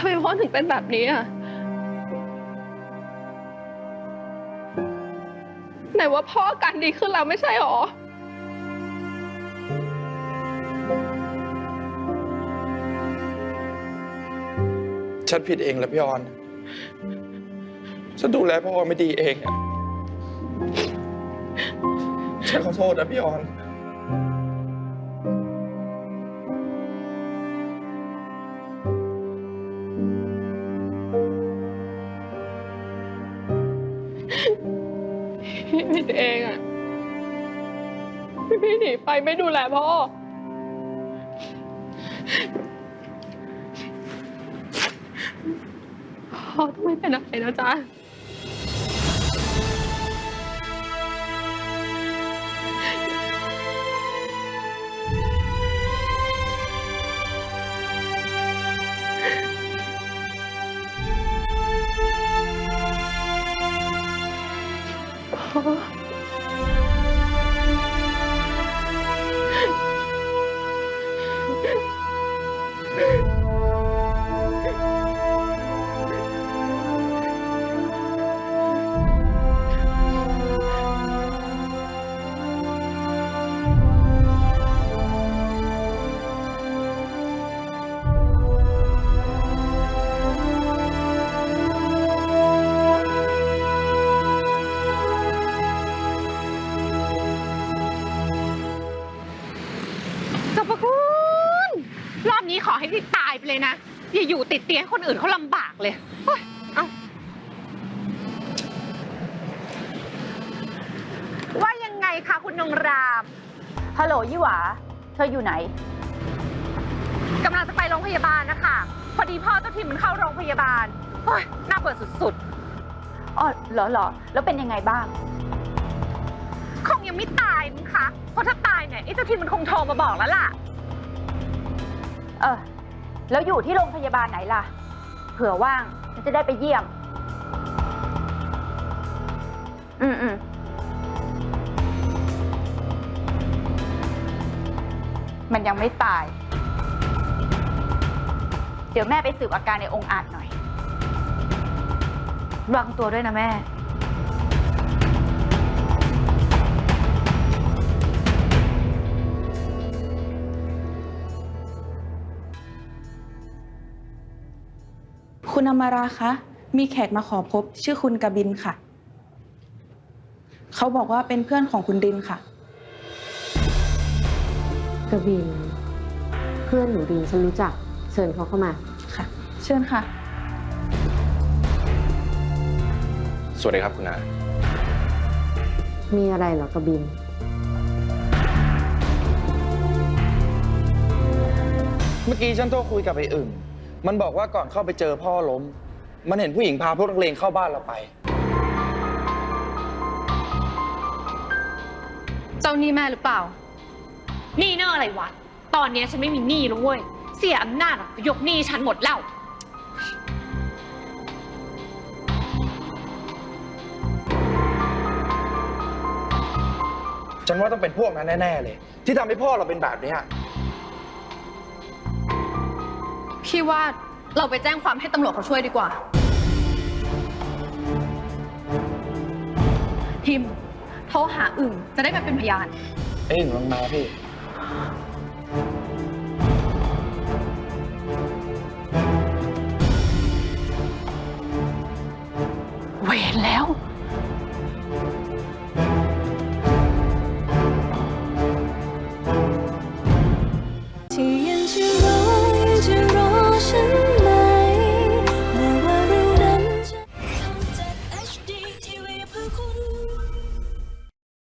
ทำไมพ่อถึงเป็นแบบนี้อะ ไหนว่าพ่ออาการดีขึ้นแล้วไม่ใช่หรอ ฉันผิดเองแหละพี่ออน ฉันดูแลพ่อไม่ดีเองอะฉันขอโทษนะพี่ออน ผิดเองอะพี่พี่หนีไปไม่ดูแลพ่อ พ่อต้องไม่เป็นอะไรนะจ๊ะ พ่ ให้พี่ตายไปเลยนะ อย่าอยู่ติดเตียงให้คนอื่นเขาลำบากเลยเฮ้ยเอาว่ายังไงคะคุณนงรามฮัลโหลยี่หวา เธออยู่ไหน กำลังจะไปโรงพยาบาลนะคะ พอดีพ่อเจ้าทิมมันเข้าโรงพยาบาลเฮ้ยน่าเบื่อสุดอ๋อเหรอเหรอ แล้วเป็นยังไงบ้าง ๆ คงยังไม่ตายมั้งคะเพราะถ้าตายเนี่ยไอ้เจ้าทิมมันคงโทรมาบอกแล้วล่ะ เออ แล้วอยู่ที่โรงพยาบาลไหนล่ะ เผื่อว่างฉันจะได้ไปเยี่ยม อืมอืมมันยังไม่ตาย เดี๋ยวแม่ไปสืบอาการในองค์อาจหน่อย ระวางตัวด้วยนะแม่ คุณอมราคะ มีแขกมาขอพบชื่อคุณกบินค่ะ เขาบอกว่าเป็นเพื่อนของคุณดินค่ะ กบิน เพื่อนหนูดินฉันรู้จัก เชิญเขาเข้ามา ค่ะ เชิญค่ะ สวัสดีครับคุณอามีอะไรเหรอกบิน เมื่อกี้ฉันโทรคุยกับไอ้อึ่ง มันบอกว่าก่อนเข้าไปเจอพ่อล้ม มันเห็นผู้หญิงพาพวกนักเลงเข้าบ้านเราไป เจ้าหนี่แม่หรือเปล่า หนี่เนอะอะไรวะ ตอนเนี้ยฉันไม่มีหนี้แล้วเว้ย เสียอำนาจอะยกหนี้ฉันหมดแล้ว ฉันว่าต้องเป็นพวกนั้นแน่ ๆ เลย ที่ทำให้พ่อเราเป็นแบบเนี้ย พี่ว่าเราไปแจ้งความให้ตำรวจเขาช่วยดีกว่า ทิมโทรหาอึ่งจะได้มาเป็นพยาน เอ้ยลงมาพี่